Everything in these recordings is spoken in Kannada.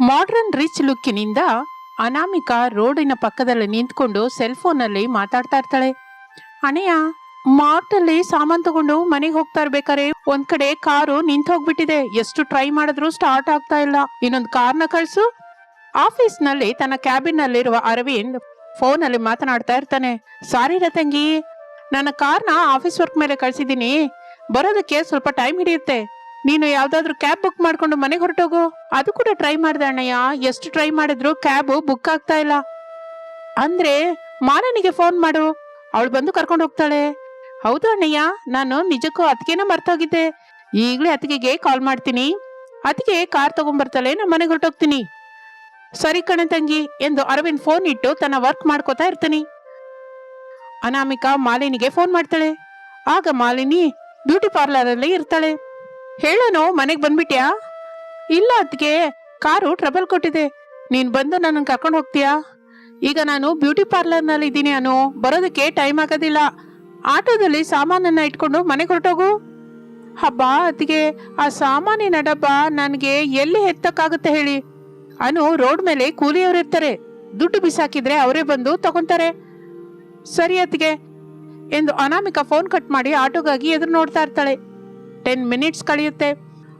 ಮಾಡ್ರನ್ ರಿಚ್ ಲುಕ್ಕಿನಿಂದ ಅನಾಮಿಕ ರೋಡಿನ ಪಕ್ಕದಲ್ಲಿ ನಿಂತ್ಕೊಂಡು ಸೆಲ್ ಫೋನಲ್ಲಿ ಮಾತಾಡ್ತಾ ಇರ್ತಾಳೆ. ಅಣೆಯ ಮಾರ್ಟಲ್ಲಿ ಸಾಮಾನ್ ತಗೊಂಡು ಮನೆಗೆ ಹೋಗ್ತಾ ಇರ್ಬೇಕಾರೆ? ಒಂದ್ ಕಡೆ ಕಾರು ನಿಂತ ಹೋಗ್ಬಿಟ್ಟಿದೆ. ಎಷ್ಟು ಟ್ರೈ ಮಾಡಿದ್ರು ಸ್ಟಾರ್ಟ್ ಆಗ್ತಾ ಇಲ್ಲ. ಇನ್ನೊಂದು ಕಾರ್ನ ಕಳ್ಸು. ಆಫೀಸ್ನಲ್ಲಿ ತನ್ನ ಕ್ಯಾಬಿನ್ ನಲ್ಲಿರುವ ಅರವಿಂದ್ ಫೋನ್ ಅಲ್ಲಿ ಮಾತನಾಡ್ತಾ ಇರ್ತಾನೆ. ಸಾರಿ ರತಂಗಿ, ನನ್ನ ಕಾರ್ನ ಆಫೀಸ್ ವರ್ಕ್ ಮೇಲೆ ಕಳ್ಸಿದ್ದೀನಿ. ಬರೋದಕ್ಕೆ ಸ್ವಲ್ಪ ಟೈಮ್ ಹಿಡಿಯುತ್ತೆ. ನೀನು ಯಾವ್ದಾದ್ರು ಕ್ಯಾಬ್ ಬುಕ್ ಮಾಡ್ಕೊಂಡು ಮನೆಗೆ ಹೊರಟೋಗು. ಅದು ಕೂಡ ಟ್ರೈ ಮಾಡ್ದೆ ಅಣ್ಣಯ್ಯ. ಎಷ್ಟು ಟ್ರೈ ಮಾಡಿದ್ರು ಕ್ಯಾಬ್ ಬುಕ್ ಆಗ್ತಾ ಇಲ್ಲ. ಅಂದ್ರೆ ಮಾಲನಿಗೆ ಫೋನ್ ಮಾಡು. ಅವಳು ಬಂದು ಕರ್ಕೊಂಡು ಹೋಗ್ತಾಳೆ. ಹೌದು ಅಣ್ಣಯ್ಯ, ನಾನು ನಿಜಕ್ಕೂ ಅತ್ತಿಗೆನ ಮರ್ತೋಗಿದ್ದೆ. ಈಗಲೇ ಅತ್ತಿಗೆಗೆ ಕಾಲ್ ಮಾಡ್ತೀನಿ. ಅತ್ತಿಗೆ ಕಾರ್ ತಗೊಂಡ್ಬರ್ತಾಳೆ ನಮ್ಮ ಮನೆಗೆ ಹೊರಟೋಗ್ತೀನಿ. ಸರಿ ಕಣೆ ತಂಗಿ ಎಂದು ಅರವಿಂದ್ ಫೋನ್ ಇಟ್ಟು ತನ್ನ ವರ್ಕ್ ಮಾಡ್ಕೋತಾ ಇರ್ತಾನೆ. ಅನಾಮಿಕಾ ಮಾಲಿನಿಗೆ ಫೋನ್ ಮಾಡ್ತಾಳೆ. ಆಗ ಮಾಲಿನಿ ಬ್ಯೂಟಿ ಪಾರ್ಲರ್ ಅಲ್ಲಿ ಇರ್ತಾಳೆ. ಹೇಳೋನು, ಮನೆಗೆ ಬಂದ್ಬಿಟ್ಯಾ? ಇಲ್ಲ ಅದಕ್ಕೆ ಕಾರು ಟ್ರಬಲ್ ಕೊಟ್ಟಿದೆ. ನೀನು ಬಂದು ನನ್ನ ಕರ್ಕೊಂಡು ಹೋಗ್ತೀಯಾ? ಈಗ ನಾನು ಬ್ಯೂಟಿ ಪಾರ್ಲರ್ನಲ್ಲಿ ಇದ್ದೀನಿ ಅನು, ಬರೋದಕ್ಕೆ ಟೈಮ್ ಆಗೋದಿಲ್ಲ. ಆಟೋದಲ್ಲಿ ಸಾಮಾನನ್ನ ಇಟ್ಕೊಂಡು ಮನೆಗೆ ಹೊರಟೋಗು. ಹಬ್ಬ ಅದಕ್ಕೆ ಆ ಸಾಮಾನಿನ ಡಬ್ಬ ನನಗೆ ಎಲ್ಲಿ ಎತ್ತಕ್ಕಾಗುತ್ತೆ ಹೇಳಿ. ಅನು ರೋಡ್ ಮೇಲೆ ಕೂಲಿಯವರು ಇರ್ತಾರೆ. ದುಡ್ಡು ಬಿಸಾಕಿದ್ರೆ ಅವರೇ ಬಂದು ತಗೊಂತಾರೆ. ಸರಿ ಅತ್ತಿಗೆ, ಎಂದು ಅನಾಮಿಕ ಫೋನ್ ಕಟ್ ಮಾಡಿ ಆಟೋಗಾಗಿ ಎದುರು ನೋಡ್ತಾ ಇರ್ತಾಳೆ. ಟೆನ್ ಮಿನಿಟ್ಸ್ ಕಳೆಯುತ್ತೆ.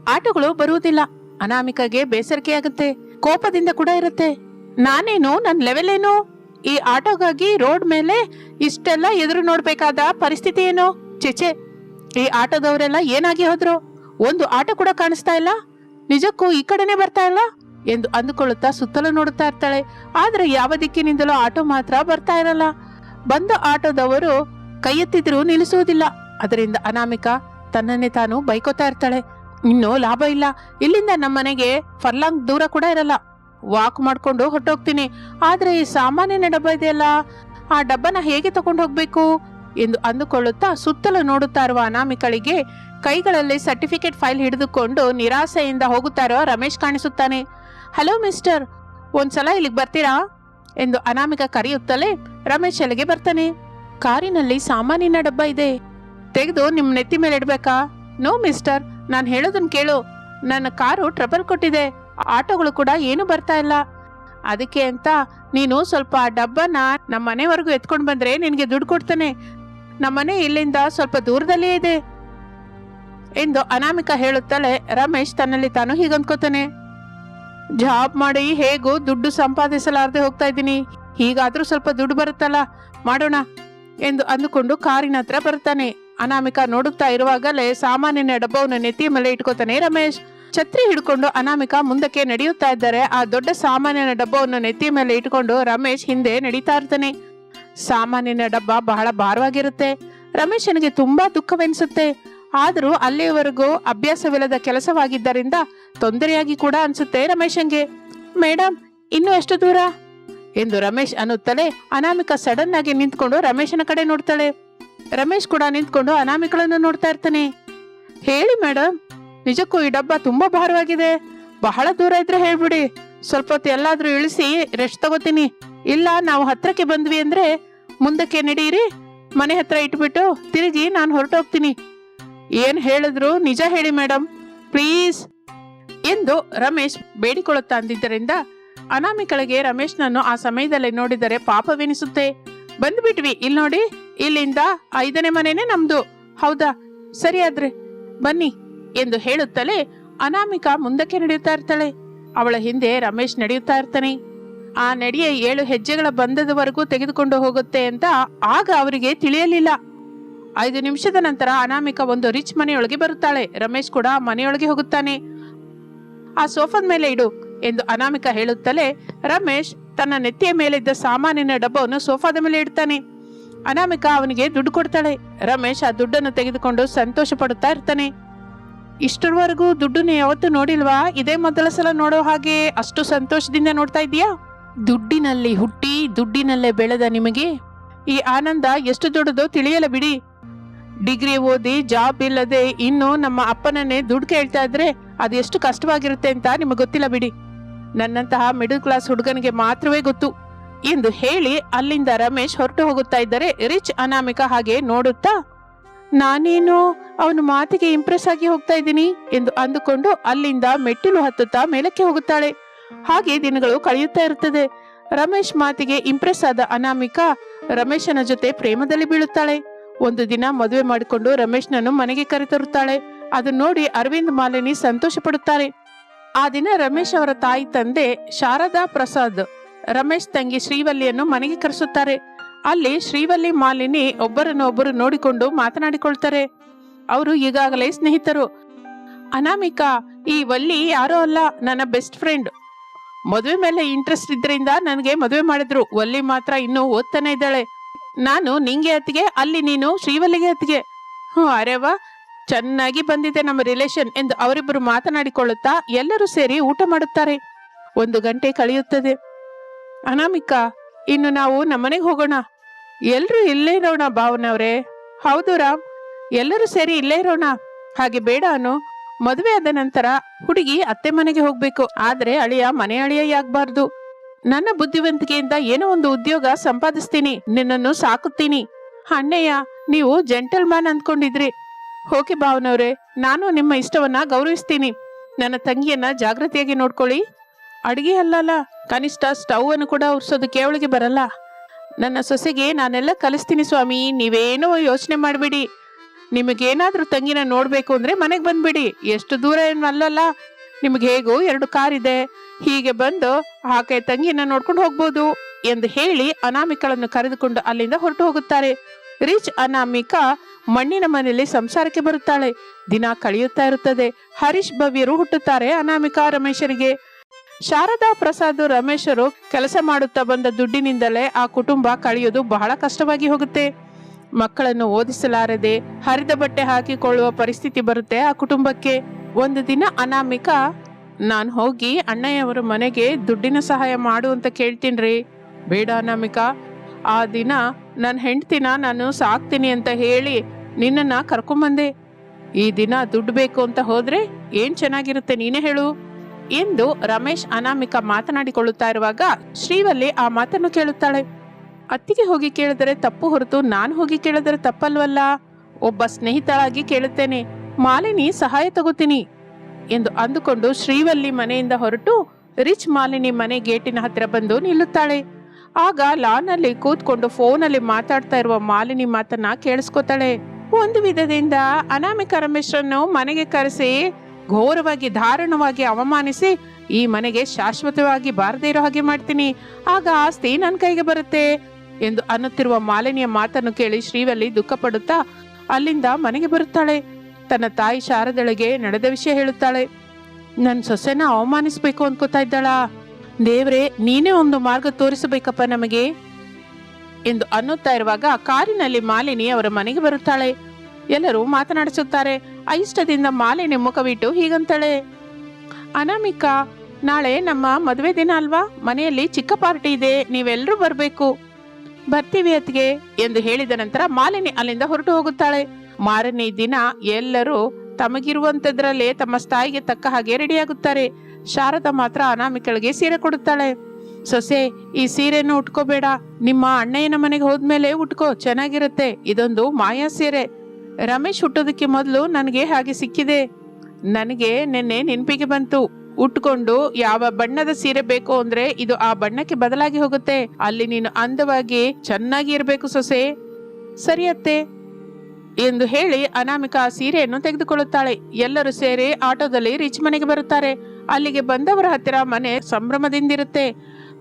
ಆಟೋಗಳು ಬರುವುದಿಲ್ಲ. ಅನಾಮಿಕಾಗೆ ಬೇಸರಿಕೆ ಆಗುತ್ತೆ ಕೋಪದಿಂದ ಕೂಡ ಇರುತ್ತೆ. ನಾನೇನು? ನನ್ನ ಲೆವೆಲ್ ಏನು? ಈ ಆಟೋಗಾಗಿ ರೋಡ್ ಮೇಲೆ ಇಷ್ಟೆಲ್ಲ ಎದುರು ನೋಡ್ಬೇಕಾದ ಪರಿಸ್ಥಿತಿ ಏನು? ಚೆಚೆ ಈ ಆಟೋದವರೆಲ್ಲ ಏನಾಗಿ ಹೋದ್ರು? ಒಂದು ಆಟೋ ಕೂಡ ಕಾಣಿಸ್ತಾ ಇಲ್ಲ. ನಿಜಕ್ಕೂ ಈ ಕಡೆನೆ ಬರ್ತಾ ಇಲ್ಲ? ಎಂದು ಅಂದುಕೊಳ್ಳುತ್ತಾ ಸುತ್ತಲೂ ನೋಡುತ್ತಾ ಇರ್ತಾಳೆ. ಆದ್ರೆ ಯಾವ ದಿಕ್ಕಿನಿಂದಲೂ ಆಟೋ ಮಾತ್ರ ಬರ್ತಾ ಇರಲ್ಲ. ಬಂದ ಆಟೋದವರು ಕೈ ಎತ್ತಿದ್ರು ನಿಲ್ಲಿಸುವುದಿಲ್ಲ. ಅದರಿಂದ ಅನಾಮಿಕಾ ತನ್ನನ್ನೇ ತಾನು ಬೈಕೋತಾ ಇರ್ತಾಳೆ. ಇನ್ನು ಲಾಭ ಇಲ್ಲ. ಇಲ್ಲಿಂದ ನಮ್ಮನೆಗೆ ಫರ್ಲಾಂಗ್ ದೂರ ಕೂಡ ಇರಲ್ಲ. ವಾಕ್ ಮಾಡ್ಕೊಂಡು ಹೊರಟೋಗ್ತೀನಿ. ಆದ್ರೆ ಈ ಸಾಮಾನ್ಯನ ಡಬ್ಬ ಇದೆಯಲ್ಲ? ಆ ಡಬ್ಬನ ಹೇಗೆ ತಗೊಂಡು ಹೋಗ್ಬೇಕು? ಎಂದು ಅಂದುಕೊಳ್ಳುತ್ತಾ ಸುತ್ತಲೂ ನೋಡುತ್ತಾ ಇರುವ ಅನಾಮಿಕಳಿಗೆ ಕೈಗಳಲ್ಲಿ ಸರ್ಟಿಫಿಕೇಟ್ ಫೈಲ್ ಹಿಡಿದುಕೊಂಡು ನಿರಾಸೆಯಿಂದ ಹೋಗುತ್ತಾ ಇರುವ ರಮೇಶ್ ಕಾಣಿಸುತ್ತಾನೆ. ಹಲೋ ಮಿಸ್ಟರ್, ಒಂದ್ಸಲ ಇಲ್ಲಿಗೆ ಬರ್ತೀರಾ? ಎಂದು ಅನಾಮಿಕ ಕರೆಯುತ್ತಲೇ ರಮೇಶ್ ಅಲ್ಲಿಗೆ ಬರ್ತಾನೆ. ಕಾರಿನಲ್ಲಿ ಸಾಮಾನಿನ ಡಬ್ಬ ಇದೆ. ತೆಗೆದು ನಿಮ್ಮ ನೆತ್ತಿ ಮೇಲೆ ಇಡ್ಬೇಕಾ? ನೋ ಮಿಸ್ಟರ್ ನಾನು ಹೇಳೋದನ್ನ ಕೇಳು. ನನ್ನ ಕಾರು ಟ್ರಬಲ್ ಕೊಟ್ಟಿದೆ. ಆಟೋಗಳು ಕೂಡ ಏನು ಬರ್ತಾ ಇಲ್ಲ. ಅದಕ್ಕೆ ಅಂತ ನೀನು ಸ್ವಲ್ಪ ಡಬ್ಬನ ನಮ್ಮ ಮನೆವರೆಗೂ ಎತ್ಕೊಂಡು ಬಂದ್ರೆ ನಿನಗೆ ದುಡ್ಡು ಕೊಡ್ತಾನೆ. ನಮ್ಮನೆ ಇಲ್ಲಿಂದ ಸ್ವಲ್ಪ ದೂರದಲ್ಲೇ ಇದೆ. ಎಂದು ಅನಾಮಿಕ ಹೇಳುತ್ತಲೇ ರಮೇಶ್ ತನ್ನಲ್ಲಿ ತಾನು ಹೀಗಂದ್ಕೋತಾನೆ ಜಾಬ್ ಮಾಡಿ ಹೇಗೂ ದುಡ್ಡು ಸಂಪಾದಿಸಲಾರದೆ ಹೋಗ್ತಾ ಇದ್ದೀನಿ. ಹೀಗಾದ್ರೂ ಸ್ವಲ್ಪ ದುಡ್ಡು ಬರುತ್ತಲ್ಲ? ಮಾಡೋಣ. ಎಂದು ಅಂದುಕೊಂಡು ಕಾರಿನ ಹತ್ರ ಬರ್ತಾನೆ ಅನಾಮಿಕ ನೋಡುತ್ತಾ ಇರುವಾಗಲೇ ಸಾಮಾನ್ಯನ ಡಬ್ಬವನ್ನು ನೆತ್ತಿ ಮೇಲೆ ಇಟ್ಕೋತಾನೆ, ರಮೇಶ್, ಛತ್ರಿ ಹಿಡ್ಕೊಂಡು ಅನಾಮಿಕ ಮುಂದಕ್ಕೆ ನಡೆಯುತ್ತಾ ಇದ್ದಾರೆ ಆ ದೊಡ್ಡ ಸಾಮಾನ್ಯನ ಡಬ್ಬವನ್ನು ನೆತ್ತಿ ಮೇಲೆ ಇಟ್ಕೊಂಡು ರಮೇಶ್ ಹಿಂದೆ ನಡೀತಾ ಇರ್ತಾನೆ. ಸಾಮಾನ್ಯನ ಡಬ್ಬ ಬಹಳ ಭಾರವಾಗಿರುತ್ತೆ. ರಮೇಶನಿಗೆ ತುಂಬಾ ದುಃಖವೆನಿಸುತ್ತೆ. ಆದರೂ ಅಲ್ಲಿಯವರೆಗೂ ಅಭ್ಯಾಸವಿಲ್ಲದ ಕೆಲಸವಾಗಿದ್ದರಿಂದ ತೊಂದರೆಯಾಗಿ ಕೂಡ ಅನ್ಸುತ್ತೆ ರಮೇಶನ್ಗೆ ಮೇಡಮ್ ಇನ್ನು ಎಷ್ಟು ದೂರ? ಎಂದು ರಮೇಶ್ ಅನ್ನುತ್ತಲೇ ಅನಾಮಿಕ ಸಡನ್ ಆಗಿ ನಿಂತ್ಕೊಂಡು ರಮೇಶನ ಕಡೆ ನೋಡ್ತಾಳೆ. ರಮೇಶ್ ಕೂಡ ನಿಂತ್ಕೊಂಡು ಅನಾಮಿಕಳನ್ನು ನೋಡ್ತಾ ಇರ್ತಾನೆ. ಹೇಳಿ ಮೇಡಮ್ ನಿಜಕ್ಕೂ ಈ ಡಬ್ಬ ತುಂಬಾ ಭಾರವಾಗಿದೆ. ಬಹಳ ದೂರ ಇದ್ರೆ ಹೇಳ್ಬಿಡಿ. ಸ್ವಲ್ಪ ಹೊತ್ತು ಎಲ್ಲಾದ್ರೂ ಇಳಿಸಿ ರೆಸ್ಟ್ ತಗೋತೀನಿ. ಇಲ್ಲ, ನಾವು ಹತ್ರಕ್ಕೆ ಬಂದ್ವಿ ಅಂದ್ರೆ ಮುಂದಕ್ಕೆ ನಡೀರಿ. ಮನೆ ಹತ್ರ ಇಟ್ಬಿಟ್ಟು ತಿರುಗಿ ನಾನು ಹೊರಟೋಗ್ತೀನಿ. ಏನ್ ಹೇಳಿದ್ರು? ನಿಜ ಹೇಳಿ ಮೇಡಮ್ ಪ್ಲೀಸ್. ಎಂದು ರಮೇಶ್ ಬೇಡಿಕೊಳ್ಳುತ್ತಾ ಅಂದಿದ್ದರಿಂದ ಅನಾಮಿಕಳಿಗೆ ರಮೇಶ್ನನ್ನು ಆ ಸಮಯದಲ್ಲಿ ನೋಡಿದರೆ ಪಾಪವೆನಿಸುತ್ತೆ. ಬಂದ್ಬಿಟ್ವಿ. ಇಲ್ಲಿ ನೋಡಿ, ಇಲ್ಲಿಂದ ಐದನೇ ಮನೆನೇ ನಮ್ದು. ಹೌದಾ? ಸರಿ ಆದ್ರೆ, ಬನ್ನಿ ಎಂದು ಹೇಳುತ್ತಲೇ ಅನಾಮಿಕಾ ಮುಂದಕ್ಕೆ ನಡೆಯುತ್ತಾ ಇರ್ತಾಳೆ. ಅವಳ ಹಿಂದೆ ರಮೇಶ್ ನಡೆಯುತ್ತಾ ಇರ್ತಾನೆ. ಆ ನಡೆಯ ಏಳು ಹೆಜ್ಜೆಗಳ ಬಂದದವರೆಗೂ ತೆಗೆದುಕೊಂಡು ಹೋಗುತ್ತೆ ಅಂತ ಆಗ ಅವರಿಗೆ ತಿಳಿಯಲಿಲ್ಲ. ಐದು ನಿಮಿಷದ ನಂತರ ಅನಾಮಿಕಾ ಒಂದು ರಿಚ್ ಮನೆಯೊಳಗೆ ಬರುತ್ತಾಳೆ. ರಮೇಶ್ ಕೂಡ ಮನೆಯೊಳಗೆ ಹೋಗುತ್ತಾನೆ. ಆ ಸೋಫಾದ ಮೇಲೆ ಇಡು ಎಂದು ಅನಾಮಿಕಾ ಹೇಳುತ್ತಲೇ ರಮೇಶ್ ತನ್ನ ನೆತ್ತಿಯ ಮೇಲಿದ್ದ ಸಾಮಾನಿನ ಡಬ್ಬವನ್ನು ಸೋಫಾದ ಮೇಲೆ ಇಡ್ತಾನೆ. ಅನಾಮಿಕಾ ಅವನಿಗೆ ದುಡ್ಡು ಕೊಡ್ತಾಳೆ. ರಮೇಶ್ ಆ ದುಡ್ಡನ್ನು ತೆಗೆದುಕೊಂಡು ಸಂತೋಷ ಪಡುತ್ತಾ ಇರ್ತಾನೆ. ಇಷ್ಟರವರೆಗೂ ದುಡ್ಡನ್ನು ಯಾವತ್ತೂ ನೋಡಿಲ್ವಾ? ಇದೇ ಮೊದಲ ಸಲ ನೋಡೋ ಹಾಗೆ ಅಷ್ಟು ಸಂತೋಷದಿಂದ ನೋಡ್ತಾ ಇದೀಯಾ ದುಡ್ಡಿನಲ್ಲಿ ಹುಟ್ಟಿ ದುಡ್ಡಿನಲ್ಲೇ ಬೆಳೆದ ನಿಮಗೆ? ಈ ಆನಂದ ಎಷ್ಟು ದೊಡ್ಡದೋ ತಿಳಿಯಲ್ಲ ಬಿಡಿ. ಡಿಗ್ರಿ ಓದಿ ಜಾಬ್ ಇಲ್ಲದೆ ಇನ್ನು ನಮ್ಮ ಅಪ್ಪನನ್ನೇ ದುಡ್ಡು ಕೇಳ್ತಾ ಇದ್ರೆ ಅದು ಎಷ್ಟು ಕಷ್ಟವಾಗಿರುತ್ತೆ ಅಂತ ನಿಮಗೆ ಗೊತ್ತಿಲ್ಲ ಬಿಡಿ. ನನ್ನಂತಹ ಮಿಡಲ್ ಕ್ಲಾಸ್ ಹುಡುಗನಿಗೆ ಮಾತ್ರವೇ ಗೊತ್ತು. ಎಂದು ಹೇಳಿ ಅಲ್ಲಿಂದ ರಮೇಶ್ ಹೊರಟು ಹೋಗುತ್ತಾ ಇದ್ದರೆ ರಿಚ್ ಅನಾಮಿಕ ಹಾಗೆ ನೋಡುತ್ತಾ, ನಾನೇನು? ಅವನ ಮಾತಿಗೆ ಇಂಪ್ರೆಸ್ ಆಗಿ ಹೋಗ್ತಾ ಇದ್ದೀನಿ ಎಂದು ಅಂದುಕೊಂಡು ಅಲ್ಲಿಂದ ಮೆಟ್ಟಿಲು ಹತ್ತುತ್ತಾ ಮೇಲಕ್ಕೆ ಹೋಗುತ್ತಾಳೆ. ಹಾಗೆ ದಿನಗಳು ಕಳೆಯುತ್ತಾ ಇರುತ್ತದೆ. ರಮೇಶ್ ಮಾತಿಗೆ ಇಂಪ್ರೆಸ್ ಆದ ಅನಾಮಿಕಾ ರಮೇಶನ ಜೊತೆ ಪ್ರೇಮದಲ್ಲಿ ಬೀಳುತ್ತಾಳೆ. ಒಂದು ದಿನ ಮದುವೆ ಮಾಡಿಕೊಂಡು ರಮೇಶ್ನನ್ನು ಮನೆಗೆ ಕರೆತರುತ್ತಾಳೆ. ಅದನ್ನು ನೋಡಿ ಅರವಿಂದ್ ಮಾಲಿನಿ ಸಂತೋಷ ಪಡುತ್ತಾರೆ ಆ ದಿನ ರಮೇಶ್ ಅವರ ತಾಯಿ ತಂದೆ ಶಾರದಾ ಪ್ರಸಾದ್ ರಮೇಶ್ ತಂಗಿ ಶ್ರೀವಲ್ಲಿಯನ್ನು ಮನೆಗೆ ಕರೆಸುತ್ತಾರೆ. ಅಲ್ಲಿ ಶ್ರೀವಲ್ಲಿ ಮಾಲಿನಿ ಒಬ್ಬರನ್ನೊಬ್ಬರು ನೋಡಿಕೊಂಡು ಮಾತನಾಡಿಕೊಳ್ತಾರೆ. ಅವರು ಈಗಾಗಲೇ ಸ್ನೇಹಿತರು. ಅನಾಮಿಕಾ, ಈ ವಲ್ಲಿ ಯಾರೋ ಅಲ್ಲ, ನನ್ನ ಬೆಸ್ಟ್ ಫ್ರೆಂಡ್. ಮದುವೆ ಮೇಲೆ ಇಂಟ್ರೆಸ್ಟ್ ಇದ್ರಿಂದ ನನಗೆ ಮದುವೆ ಮಾಡಿದ್ರು. ವಲ್ಲಿ ಮಾತ್ರ ಇನ್ನೂ ಓದ್ತಾನೆ ಇದ್ದಾಳೆ. ನಾನು ನಿಂಗೆ ಅತ್ತಿಗೆ, ಅಲ್ಲಿ ನೀನು ಶ್ರೀವಲ್ಲಿಗೆ ಅತ್ತಿಗೆ. ಹ್ಞೂ ಅರೆವಾ ಚೆನ್ನಾಗಿ ಬಂದಿದೆ ನಮ್ಮ ರಿಲೇಶನ್ ಎಂದು ಅವರಿಬ್ಬರು ಮಾತನಾಡಿಕೊಳ್ಳುತ್ತಾ ಎಲ್ಲರೂ ಸೇರಿ ಊಟ ಮಾಡುತ್ತಾರೆ. ಒಂದು ಗಂಟೆ ಕಳೆಯುತ್ತದೆ. ಅನಾಮಿಕಾ, ಇನ್ನು ನಾವು ನಮ್ಮನೆಗೆ ಹೋಗೋಣ. ಎಲ್ಲರೂ ಇಲ್ಲೇ ಇರೋಣ ಭಾವನವ್ರೆ. ಹೌದು ರಾಮ್, ಎಲ್ಲರೂ ಸೇರಿ ಇಲ್ಲೇ ಇರೋಣ. ಹಾಗೆ ಬೇಡ ಅನು. ಮದುವೆ ಆದ ನಂತರ ಹುಡುಗಿ ಅತ್ತೆ ಮನೆಗೆ ಹೋಗ್ಬೇಕು. ಆದ್ರೆ ಅಳಿಯ ಮನೆ ಅಳಿಯ ಯಾಗ್ಬಾರ್ದು ನನ್ನ ಬುದ್ಧಿವಂತಿಕೆಯಿಂದ ಏನೋ ಒಂದು ಉದ್ಯೋಗ ಸಂಪಾದಿಸ್ತೀನಿ. ನಿನ್ನನ್ನು ಸಾಕುತ್ತೀನಿ. ಅಣ್ಣಯ್ಯ, ನೀವು ಜೆಂಟಲ್ ಮ್ಯಾನ್ ಅಂದ್ಕೊಂಡಿದ್ರಿ. ಓಕೆ ಭಾವನವ್ರೆ, ನಾನು ನಿಮ್ಮ ಇಷ್ಟವನ್ನ ಗೌರವಿಸ್ತೀನಿ. ನನ್ನ ತಂಗಿಯನ್ನ ಜಾಗೃತಿಯಾಗಿ ನೋಡ್ಕೊಳ್ಳಿ. ಅಡಿಗೆ ಅಲ್ಲಲ್ಲ, ಕನಿಷ್ಠ ಸ್ಟವ್ ಅನ್ನು ಕೂಡ ಉರ್ಸೋದಕ್ಕೆ ಅವಳಿಗೆ ಬರಲ್ಲ. ನನ್ನ ಸೊಸೆಗೆ ನಾನೆಲ್ಲ ಕಲಿಸ್ತೀನಿ ಸ್ವಾಮಿ, ನೀವೇನೋ ಯೋಚನೆ ಮಾಡಬೇಡಿ. ನಿಮಗೇನಾದ್ರೂ ತಂಗಿನ ನೋಡ್ಬೇಕು ಅಂದ್ರೆ ಮನೆಗೆ ಬಂದ್ಬಿಡಿ. ಎಷ್ಟು ದೂರ ಏನು ಅಲ್ಲಲ್ಲ. ನಿಮಗೆ ಹೇಗೋ ಎರಡು ಕಾರ್ ಇದೆ. ಹೀಗೆ ಬಂದು ಆಕೆ ತಂಗಿನ ನೋಡ್ಕೊಂಡು ಹೋಗ್ಬೋದು ಎಂದು ಹೇಳಿ ಅನಾಮಿಕಳನ್ನು ಕರೆದುಕೊಂಡು ಅಲ್ಲಿಂದ ಹೊರಟು ಹೋಗುತ್ತಾರೆ. ರಿಚ್ ಅನಾಮಿಕಾ ಮಣ್ಣಿನ ಮನೆಯಲ್ಲಿ ಸಂಸಾರಕ್ಕೆ ಬರುತ್ತಾಳೆ. ದಿನ ಕಳೆಯುತ್ತಾ ಇರುತ್ತದೆ. ಹರೀಶ್ ಭವ್ಯರು ಹುಟ್ಟುತ್ತಾರೆ ಅನಾಮಿಕಾ ರಮೇಶರಿಗೆ. ಶಾರದಾ ಪ್ರಸಾದ್ ರಮೇಶರು ಕೆಲಸ ಮಾಡುತ್ತಾ ಬಂದ ದುಡ್ಡಿನಿಂದಲೇ ಆ ಕುಟುಂಬ ಕಳೆಯೋದು ಬಹಳ ಕಷ್ಟವಾಗಿ ಹೋಗುತ್ತೆ. ಮಕ್ಕಳನ್ನು ಓದಿಸಲಾರದೆ ಹರಿದ ಬಟ್ಟೆ ಹಾಕಿಕೊಳ್ಳುವ ಪರಿಸ್ಥಿತಿ ಬರುತ್ತೆ ಆ ಕುಟುಂಬಕ್ಕೆ. ಒಂದು ದಿನ ಅನಾಮಿಕಾ ನಾನು ಹೋಗಿ ಅಣ್ಣಯ್ಯವರ ಮನೆಗೆ ದುಡ್ಡಿನ ಸಹಾಯ ಮಾಡು ಅಂತ ಕೇಳ್ತೀನ್ರಿ. ಬೇಡ ಅನಾಮಿಕಾ ಆ ದಿನ ನನ್ನ ಹೆಂಡ್ತಿನ ನಾನು ಸಾಕ್ತೀನಿ ಅಂತ ಹೇಳಿ ನಿನ್ನನ್ನ ಕರ್ಕೊಂಬಂದೆ. ಈ ದಿನ ದುಡ್ಡು ಬೇಕು ಅಂತ ಹೋದ್ರೆ ಏನ್ ಚೆನ್ನಾಗಿರುತ್ತೆ ನೀನೇ ಹೇಳು. ಎಂದು ರಮೇಶ್ ಅನಾಮಿಕಾ ಮಾತನಾಡಿಕೊಳ್ಳುತ್ತಾ ಇರುವಾಗ ಶ್ರೀವಲ್ಲಿ ಆ ಮಾತನ್ನು ಕೇಳುತ್ತಾಳೆ. ಅತ್ತಿಗೆ ಹೋಗಿ ಕೇಳಿದರೆ ತಪ್ಪು ಹೊರತು ನಾನು ಹೋಗಿ ಕೇಳಿದರೆ ತಪ್ಪಲ್ವಲ್ಲ? ಒಬ್ಬ ಸ್ನೇಹಿತಳಾಗಿ ಕೇಳುತ್ತೇನೆ. ಮಾಲಿನಿ ಸಹಾಯ ತಗೋತೀನಿ ಎಂದು ಅಂದುಕೊಂಡು ಶ್ರೀವಲ್ಲಿ ಮನೆಯಿಂದ ಹೊರಟು ರಿಚ್ ಮಾಲಿನಿ ಮನೆ ಗೇಟಿನ ಹತ್ತಿರ ಬಂದು ನಿಲ್ಲುತ್ತಾಳೆ. ಆಗ ಲಾನಲ್ಲಿ ಕೂತ್ಕೊಂಡು ಫೋನಲ್ಲಿ ಮಾತಾಡ್ತಾ ಇರುವ ಮಾಲಿನಿ ಮಾತನ್ನ ಕೇಳಿಸ್ಕೊತಾಳೆ. ಒಂದು ವಿಧದಿಂದ ಅನಾಮಿಕ ರಮೇಶ್ರನ್ನು ಮನೆಗೆ ಕರೆಸಿ, ಘೋರವಾಗಿ, ಧಾರಣವಾಗಿ ಅವಮಾನಿಸಿ ಈ ಮನೆಗೆ ಶಾಶ್ವತವಾಗಿ ಬಾರದೇ ಇರೋ ಹಾಗೆ ಮಾಡ್ತೀನಿ. ಆಗ ಆಸ್ತಿ ನನ್ನ ಕೈಗೆ ಬರುತ್ತೆ ಎಂದು ಅನ್ನುತ್ತಿರುವ ಮಾಲಿನಿಯ ಮಾತನ್ನು ಕೇಳಿ ಶ್ರೀವಲ್ಲಿ ದುಃಖ ಪಡುತ್ತಾ ಅಲ್ಲಿಂದ ಮನೆಗೆ ಬರುತ್ತಾಳೆ. ತನ್ನ ತಾಯಿ ಶಾರದಳಿಗೆ ನಡೆದ ವಿಷಯ ಹೇಳುತ್ತಾಳೆ. ನನ್ನ ಸೊಸೆನ ಅವಮಾನಿಸ್ಬೇಕು ಅನ್ಕೋತಾ ಇದ್ದಾಳಾ? ದೇವ್ರೆ, ನೀನೇ ಒಂದು ಮಾರ್ಗ ತೋರಿಸಬೇಕಪ್ಪ ನಮಗೆ ಎಂದು ಅನ್ನುತ್ತಾ ಇರುವಾಗ ಕಾರಿನಲ್ಲಿ ಮಾಲಿನಿ ಅವರ ಮನೆಗೆ ಬರುತ್ತಾಳೆ. ಎಲ್ಲರೂ ಮಾತನಾಡಿಸುತ್ತಾರೆ ಅಯಿಷ್ಟದಿಂದ ಮಾಲಿನಿ ಮುಖವಿಟ್ಟು ಹೀಗಂತಾಳೆ. ಅನಾಮಿಕ, ನಾಳೆ ನಮ್ಮ ಮದುವೆ ದಿನ ಅಲ್ವಾ? ಮನೆಯಲ್ಲಿ ಚಿಕ್ಕ ಪಾರ್ಟಿ ಇದೆ ನೀವೆಲ್ಲರೂ ಬರಬೇಕು. ಬರ್ತೀವಿ ಅತ್ಗೆ ಎಂದು ಹೇಳಿದ ನಂತರ ಮಾಲಿನಿ ಅಲ್ಲಿಂದ ಹೊರಟು ಹೋಗುತ್ತಾಳೆ. ಮಾರನೇ ದಿನ ಎಲ್ಲರೂ ತಮಗಿರುವಂತದ್ರಲ್ಲೇ ತಮ್ಮ ಸ್ಥಾಯಿಗೆ ತಕ್ಕ ಹಾಗೆ ರೆಡಿಯಾಗುತ್ತಾರೆ. ಶಾರದಾ ಮಾತ್ರ ಅನಾಮಿಕಳಿಗೆ ಸೀರೆ ಕೊಡುತ್ತಾಳೆ. ಸೊಸೆ, ಈ ಸೀರೆಯನ್ನು ಉಟ್ಕೋಬೇಡ. ನಿಮ್ಮ ಅಣ್ಣಯ್ಯನ ಮನೆಗೆ ಹೋದ್ಮೇಲೆ ಉಟ್ಕೋ, ಚೆನ್ನಾಗಿರುತ್ತೆ. ಇದೊಂದು ಮಾಯಾ ಸೀರೆ. ರಮೇಶ್ ಹುಟ್ಟೋದಕ್ಕೆ ಮೊದಲು ನನಗೆ ಹಾಗೆ ಸಿಕ್ಕಿದೆ. ನನಗೆ ನಿನ್ನೆ ನೆನಪಿಗೆ ಬಂತು. ಉಟ್ಕೊಂಡು ಯಾವ ಬಣ್ಣದ ಸೀರೆ ಬೇಕು ಅಂದ್ರೆ ಇದು ಆ ಬಣ್ಣಕ್ಕೆ ಬದಲಾಗಿ ಹೋಗುತ್ತೆ. ಅಲ್ಲಿ ನೀನು ಅಂದವಾಗಿ ಚೆನ್ನಾಗಿ ಇರಬೇಕು ಸೊಸೆ. ಸರಿಯತ್ತೆ ಎಂದು ಹೇಳಿ ಅನಾಮಿಕಾ ಆ ಸೀರೆಯನ್ನು ತೆಗೆದುಕೊಳ್ಳುತ್ತಾಳೆ. ಎಲ್ಲರೂ ಸೇರಿ ಆಟೋದಲ್ಲಿ ರಿಚ್ ಮನೆಗೆ ಬರುತ್ತಾರೆ. ಅಲ್ಲಿಗೆ ಬಂದವರ ಹತ್ತಿರ ಮನೆ ಸಂಭ್ರಮದಿಂದಿರುತ್ತೆ.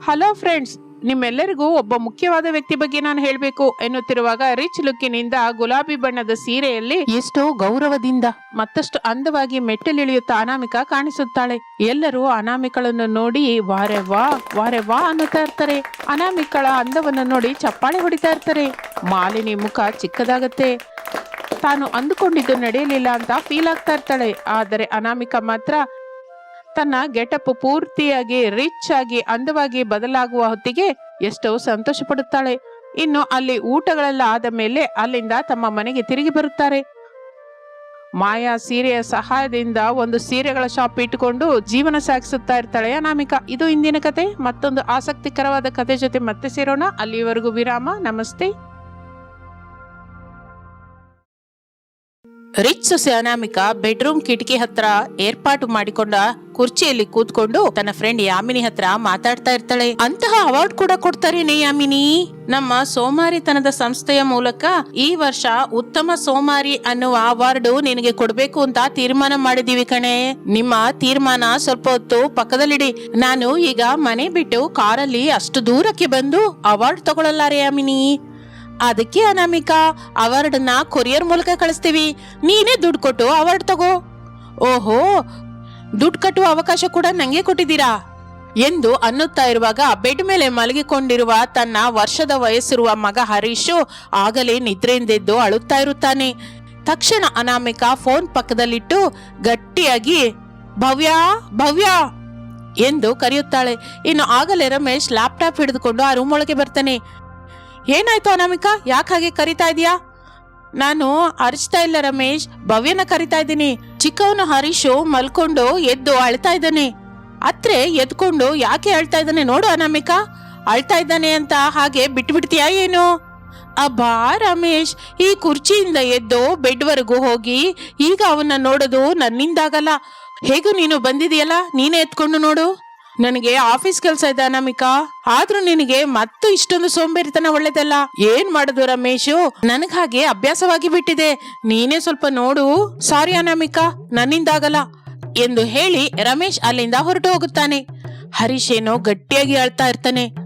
ಹಲೋ ಫ್ರೆಂಡ್ಸ್, ನಿಮ್ಮೆಲ್ಲರಿಗೂ ಒಬ್ಬ ಮುಖ್ಯವಾದ ವ್ಯಕ್ತಿ ಬಗ್ಗೆ ನಾನು ಹೇಳಬೇಕು ಎನ್ನುತ್ತಿರುವಾಗ ರಿಚ್ ಲುಕ್ಕಿನಿಂದ ಗುಲಾಬಿ ಬಣ್ಣದ ಸೀರೆಯಲ್ಲಿ ಎಷ್ಟೋ ಗೌರವದಿಂದ, ಮತ್ತಷ್ಟು ಅಂದವಾಗಿ ಮೆಟ್ಟಲಿಳಿಯುತ್ತಾ ಅನಾಮಿಕಾ ಕಾಣಿಸುತ್ತಾಳೆ. ಎಲ್ಲರೂ ಅನಾಮಿಕಳನ್ನು ನೋಡಿ, ವಾರೆ ವಾ ವಾರೆ ವಾ ಅನ್ನುತ್ತಾ ಇರ್ತಾರೆ. ಅನಾಮಿಕಳ ಅಂದವನ್ನು ನೋಡಿ ಚಪ್ಪಾಳೆ ಹೊಡಿತಾ ಇರ್ತಾರೆ. ಮಾಲಿನಿ ಮುಖ ಚಿಕ್ಕದಾಗತ್ತೆ. ತಾನು ಅಂದುಕೊಂಡಿದ್ದು ನಡೆಯಲಿಲ್ಲ ಅಂತ ಫೀಲ್ ಆಗ್ತಾ ಇರ್ತಾಳೆ. ಆದರೆ ಅನಾಮಿಕಾ ಮಾತ್ರ ತನ್ನ ಗೆಟಪ್ ಪೂರ್ತಿಯಾಗಿ ರಿಚ್ ಆಗಿ ಅಂದವಾಗಿ ಬದಲಾಗುವ ಹೊತ್ತಿಗೆ ಎಷ್ಟೋ ಸಂತೋಷ ಪಡುತ್ತಾಳೆ ಇನ್ನು ಅಲ್ಲಿ ಊಟಗಳೆಲ್ಲ ಆದ ಮೇಲೆ ಅಲ್ಲಿಂದ ತಮ್ಮ ಮನೆಗೆ ತಿರುಗಿ ಬರುತ್ತಾರೆ. ಮಾಯಾ ಸೀರೆಯ ಸಹಾಯದಿಂದ ಒಂದು ಸೀರೆಗಳ ಶಾಪ್ ಇಟ್ಟುಕೊಂಡು ಜೀವನ ಸಾಗಿಸುತ್ತಾ ಇರ್ತಾಳೆ ಅನಾಮಿಕಾ. ಇದು ಇಂದಿನ ಕತೆ. ಮತ್ತೊಂದು ಆಸಕ್ತಿಕರವಾದ ಕತೆ ಜೊತೆ ಮತ್ತೆ ಸೇರೋಣ. ಅಲ್ಲಿವರೆಗೂ ವಿರಾಮ. ನಮಸ್ತೆ. ರಿಚ್ ಸೊಸೆ ಅನಾಮಿಕ ಬೆಡ್ರೂಮ್ ಕಿಟಕಿ ಹತ್ರ ಏರ್ಪಾಟು ಮಾಡಿಕೊಂಡ ಕುರ್ಚಿಯಲ್ಲಿ ಕೂತ್ಕೊಂಡು ತನ್ನ ಫ್ರೆಂಡ್ ಯಾಮಿನಿ ಹತ್ರ ಮಾತಾಡ್ತಾ ಇರ್ತಾಳೆ. ಅಂತಹ ಅವಾರ್ಡ್ ಕೂಡ ಕೊಡ್ತಾರೇನೆ ಯಾಮಿನಿ? ನಮ್ಮ ಸೋಮಾರಿತನದ ಸಂಸ್ಥೆಯ ಮೂಲಕ ಈ ವರ್ಷ ಉತ್ತಮ ಸೋಮಾರಿ ಅನ್ನುವ ಅವಾರ್ಡ್ ನಿನಗೆ ಕೊಡ್ಬೇಕು ಅಂತ ತೀರ್ಮಾನ ಮಾಡಿದೀವಿ ಕಣೆ. ನಿಮ್ಮ ತೀರ್ಮಾನ ಸ್ವಲ್ಪ ಹೊತ್ತು ಪಕ್ಕದಲ್ಲಿಡಿ. ನಾನು ಈಗ ಮನೆ ಬಿಟ್ಟು ಕಾರಲ್ಲಿ ಅಷ್ಟು ದೂರಕ್ಕೆ ಬಂದು ಅವಾರ್ಡ್ ತಗೊಳ್ಳಲಾರೆ ಯಾಮಿನಿ. ಅದಕ್ಕೆ ಅನಾಮಿಕಾ ಅವಾರ್ಡ್ನ ಕೊರಿಯರ್ ಮೂಲಕ ಕಳಿಸ್ತೀವಿ. ನೀನೇ ದುಡ್ಡು ಕೊಟ್ಟು ಅವಾರ್ಡ್ ತಗೋ. ಓಹೋ, ದುಡ್ಡು ಕಟ್ಟುವ ಅವಕಾಶ ಕೂಡ ನಂಗೆ ಕೊಟ್ಟಿದ್ದೀರಾ? ಎಂದು ಅನ್ನುತ್ತಾ ಇರುವಾಗ ಬೆಡ್ ಮೇಲೆ ಮಲಗಿಕೊಂಡಿರುವ ತನ್ನ ವರ್ಷದ ವಯಸ್ಸಿರುವ ಮಗ ಹರೀಶು ಆಗಲೇ ನಿದ್ರೆಯಿಂದೆದ್ದು ಅಳುತ್ತಾ ಇರುತ್ತಾನೆ. ತಕ್ಷಣ ಅನಾಮಿಕಾ ಫೋನ್ ಪಕ್ಕದಲ್ಲಿಟ್ಟು ಗಟ್ಟಿಯಾಗಿ, ಭವ್ಯ ಭವ್ಯ ಎಂದು ಕರೆಯುತ್ತಾಳೆ. ಇನ್ನು ಆಗಲೇ ರಮೇಶ್ ಲ್ಯಾಪ್ಟಾಪ್ ಹಿಡಿದುಕೊಂಡು ಆ ರೂಮ್ ಒಳಗೆ ಬರ್ತಾನೆ. ಏನಾಯ್ತು ಅನಾಮಿಕಾ? ಯಾಕೆ ಹಾಗೆ ಕರಿತಾ ಇದೀಯಾ? ನಾನು ಅರಿಸ್ತಾ ಇಲ್ಲ ರಮೇಶ್, ಭವ್ಯನ ಕರಿತಾ ಇದ್ದೀನಿ. ಚಿಕ್ಕವನು ಹರೀಶು ಮಲ್ಕೊಂಡು ಎದ್ದು ಅಳ್ತಾ ಇದ್ದಾನೆ. ಅತ್ರೆ ಎದ್ಕೊಂಡು ಯಾಕೆ ಅಳ್ತಾ ಇದ್ದಾನೆ ನೋಡು ಅನಾಮಿಕಾ. ಅಳ್ತಾ ಇದ್ದಾನೆ ಅಂತ ಹಾಗೆ ಬಿಟ್ಬಿಡ್ತೀಯಾ ಏನು? ಅಬ್ಬಾ ರಮೇಶ್, ಈ ಕುರ್ಚಿಯಿಂದ ಎದ್ದು ಬೆಡ್ವರೆಗೂ ಹೋಗಿ ಈಗ ಅವನ್ನ ನೋಡೋದು ನನ್ನಿಂದಾಗಲ್ಲ. ಹೇಗೂ ನೀನು ಬಂದಿದೆಯಲ್ಲ ನೀನೇ ಎತ್ಕೊಂಡು ನೋಡು. ನನಗೆ ಆಫೀಸ್ ಕೆಲಸ ಇದೆ ಅನಾಮಿಕಾ ಆದ್ರೂ ನಿನಗೆ ಮತ್ತು ಇಷ್ಟೊಂದು ಸೋಂಬೇರಿತನ ಒಳ್ಳೇದಲ್ಲ? ಏನ್ ಮಾಡುದು ರಮೇಶು? ನನಗ್ ಹಾಗೆ ಅಭ್ಯಾಸವಾಗಿ ಬಿಟ್ಟಿದೆ. ನೀನೇ ಸ್ವಲ್ಪ ನೋಡು. ಸಾರಿ ಅನಾಮಿಕಾ ನನ್ನಿಂದಾಗಲ್ಲ ಎಂದು ಹೇಳಿ ರಮೇಶ್ ಅಲ್ಲಿಂದ ಹೊರಟು ಹೋಗುತ್ತಾನೆ. ಹರೀಶ್ ಏನೋ ಗಟ್ಟಿಯಾಗಿ ಅಳ್ತಾ ಇರ್ತಾನೆ.